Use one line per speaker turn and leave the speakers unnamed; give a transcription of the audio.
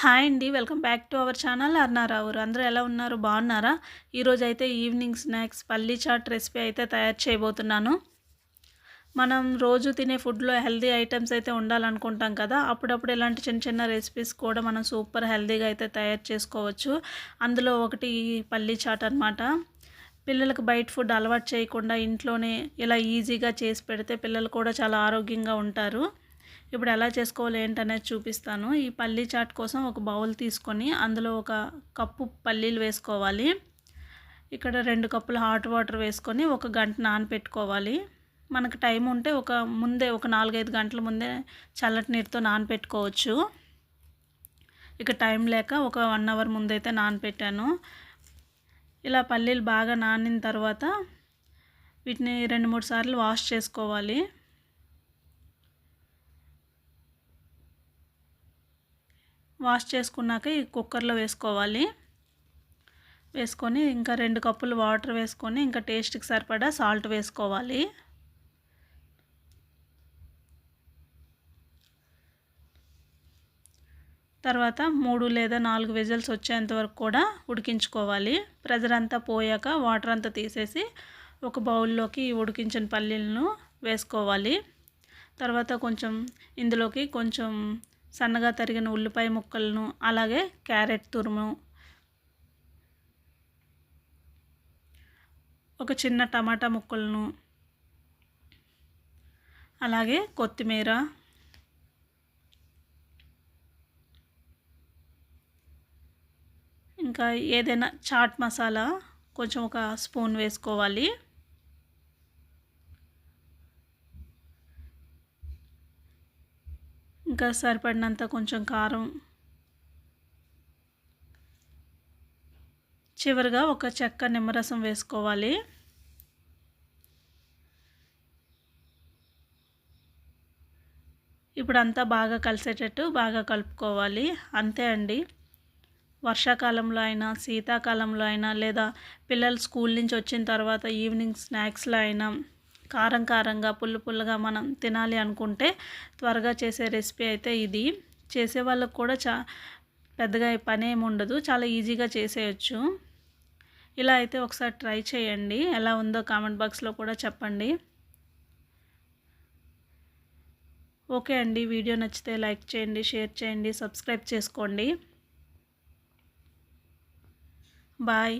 Hi అండి welcome back to our channel అర్నారావురు అందరూ ఎలా ఉన్నారు? బాగున్నారా? ఈరోజు అయితే ఈవినింగ్ స్నాక్స్ పల్లీ చాట్ రెసిపీ అయితే తయారు చేయబోతున్నాను. మనం రోజు తినే ఫుడ్లో హెల్దీ ఐటమ్స్ అయితే ఉండాలనుకుంటాం కదా అప్పుడప్పుడు ఇలాంటి చిన్న చిన్న రెసిపీస్ కూడా మనం సూపర్ హెల్దీగా అయితే తయారు చేసుకోవచ్చు. అందులో ఒకటి పల్లీ చాట్ అనమాట పిల్లలకు బయట ఫుడ్ అలవాటు చేయకుండా ఇంట్లోనే ఇలా ఈజీగా చేసి పెడితే పిల్లలు కూడా చాలా ఆరోగ్యంగా ఉంటారు. ఇప్పుడు ఎలా చేసుకోవాలి ఏంటనేది చూపిస్తాను. ఈ పల్లీ చాట్ కోసం ఒక బౌల్ తీసుకొని అందులో ఒక కప్పు పల్లీలు వేసుకోవాలి. ఇక్కడ రెండు కప్పులు హాట్ వాటర్ వేసుకొని ఒక గంట నానపెట్టుకోవాలి. మనకు టైం ఉంటే ఒక ముందే ఒక నాలుగైదు గంటల ముందే చల్లటి నీరుతో నానపెట్టుకోవచ్చు. ఇక టైం లేక ఒక వన్ అవర్ ముందైతే నానపెట్టాను. ఇలా పల్లీలు బాగా నానిన తర్వాత వీటిని రెండు మూడు సార్లు వాష్ చేసుకోవాలి. వాష్ చేసుకున్నాక ఈ కుక్కర్లో వేసుకోవాలి. వేసుకొని ఇంకా రెండు కప్పులు వాటర్ వేసుకొని ఇంకా టేస్ట్కి సరిపడా సాల్ట్ వేసుకోవాలి. తర్వాత మూడు లేదా నాలుగు విజిల్స్ వచ్చేంత వరకు కూడా ఉడికించుకోవాలి. ప్రెజర్ అంతా పోయాక వాటర్ అంతా తీసేసి ఒక బౌల్లోకి ఉడికించిన పల్లీలను వేసుకోవాలి. తర్వాత కొంచెం ఇందులోకి కొంచెం సన్నగా తరిగిన ఉల్లిపాయ ముక్కలను అలాగే క్యారెట్ తురుము ఒక చిన్న టమాటా ముక్కలను అలాగే కొత్తిమీర ఇంకా ఏదైనా చాట్ మసాలా కొంచెం ఒక స్పూన్ వేసుకోవాలి. ఇంకా సరిపడినంత కొంచెం కారం. చివరిగా ఒక చెక్క నిమ్మరసం వేసుకోవాలి. ఇప్పుడు అంతా బాగా కలిసేటట్టు బాగా కలుపుకోవాలి. అంతే అండి. వర్షాకాలంలో అయినా శీతాకాలంలో అయినా లేదా పిల్లలు స్కూల్ నుంచి వచ్చిన తర్వాత ఈవినింగ్ స్నాక్స్లో అయినా కారం కారంగా పుల్ల పుల్లగా మనం తినాలి అనుకుంటే త్వరగా చేసే రెసిపీ అయితే ఇది. చేసే వాళ్ళకు కూడా చా పెద్దగా పని ఏమి ఉండదు. చాలా ఈజీగా చేసేయచ్చు. ఇలా అయితే ఒకసారి ట్రై చేయండి. ఎలా ఉందో కామెంట్ బాక్స్లో కూడా చెప్పండి. ఓకే అండి. వీడియో నచ్చితే లైక్ చేయండి షేర్ చేయండి సబ్స్క్రైబ్ చేసుకోండి. బాయ్.